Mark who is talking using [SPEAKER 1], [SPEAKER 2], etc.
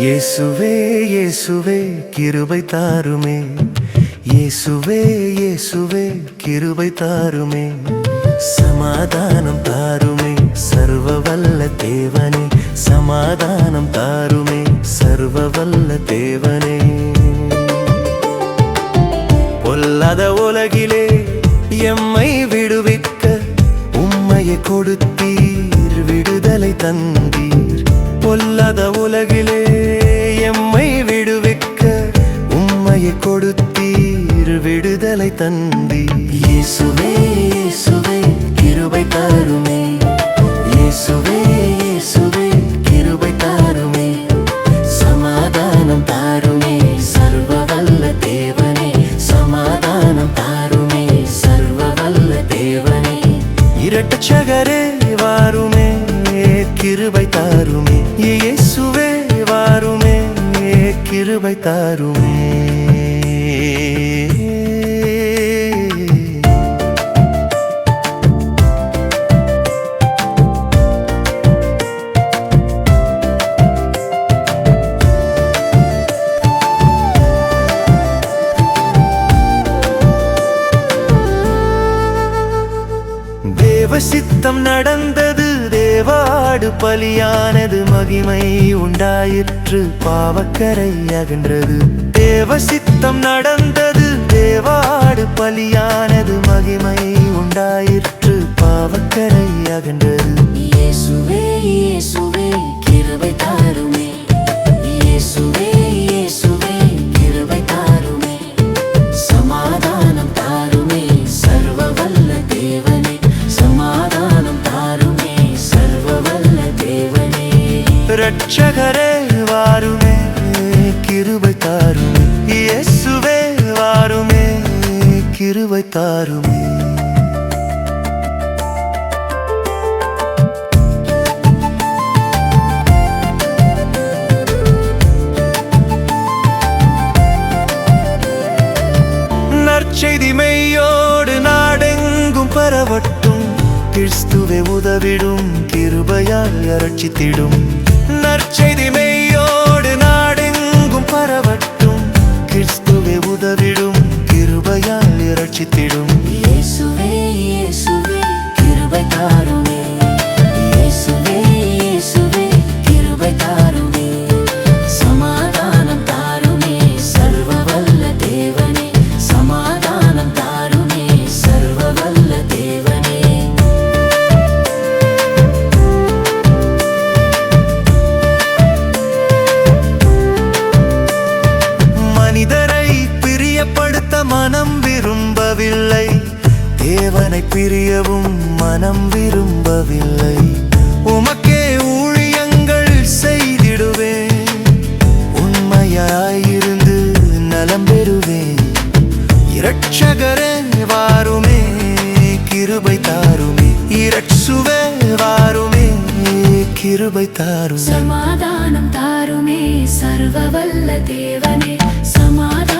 [SPEAKER 1] இயேசுவே இயேசுவே கிருபை தாருமே. இயேசுவே இயேசுவே கிருபை தாருமே. சமாதானம் தாருமே. சர்வ வல்ல தேவனே சமாதானம் தாருமே. சர்வ வல்ல தேவனே. பொல்லாத உலகிலே எம்மை விடுவிக்க உம்மையை கொடுத்தீர் விடுதலை தந்தீர். பொல்லாத உலகிலே கொடுத்தீர் விடுதலை தந்தீர். இயேசுவே இயேசுவே கிருபை தாருமே. இயேசுவே இயேசுவே கிருபை தாருமே. சமாதானம் தாருமே சர்வ வல்ல தேவனே. சமாதானம் தாருமே சர்வ வல்ல தேவனே இரட்டச்சகரே வாருமே கிருபை தாருமே. இயேசுவே வாருமே கிருபை தாருமே. தேவ சித்தம் நடந்தது தேவாடு பலியானது மகிமை உண்டாயிற்று பாவக்கரை அகன்றது. தேவ சித்தம் நடந்தது தேவாடு பலியானது மகிமை உண்டாயிற்று பாவக்கரை அகன்றது.
[SPEAKER 2] இயேசுவே இயேசுவே
[SPEAKER 1] ரட்சகரே வாருமே கிருபை தாருமே. இயேசுவே வாருமே கிருபை தாருமே. நற்செய்தி மெய்யோடு நாடெங்கும் பரவட்டும். கிறிஸ்துவை உதவிடும் கிருபையால் அரட்சித்திடும் இரட்சித்திடும்
[SPEAKER 2] தேவனை
[SPEAKER 1] பிரியவும் மனம் விரும்பவில்லை. உமக்கே ஊழியங்கள் செய்திடுவேன். உண்மையாயிருந்து நலம் பெறுவேன். இரட்சகரே வாருமே கிருபை தாருமே. இரட்சுவே வாருமே கிருபை தாருமே.
[SPEAKER 2] சமாதானம் தாருமே சர்வ வல்ல தேவனே. சமாதானம்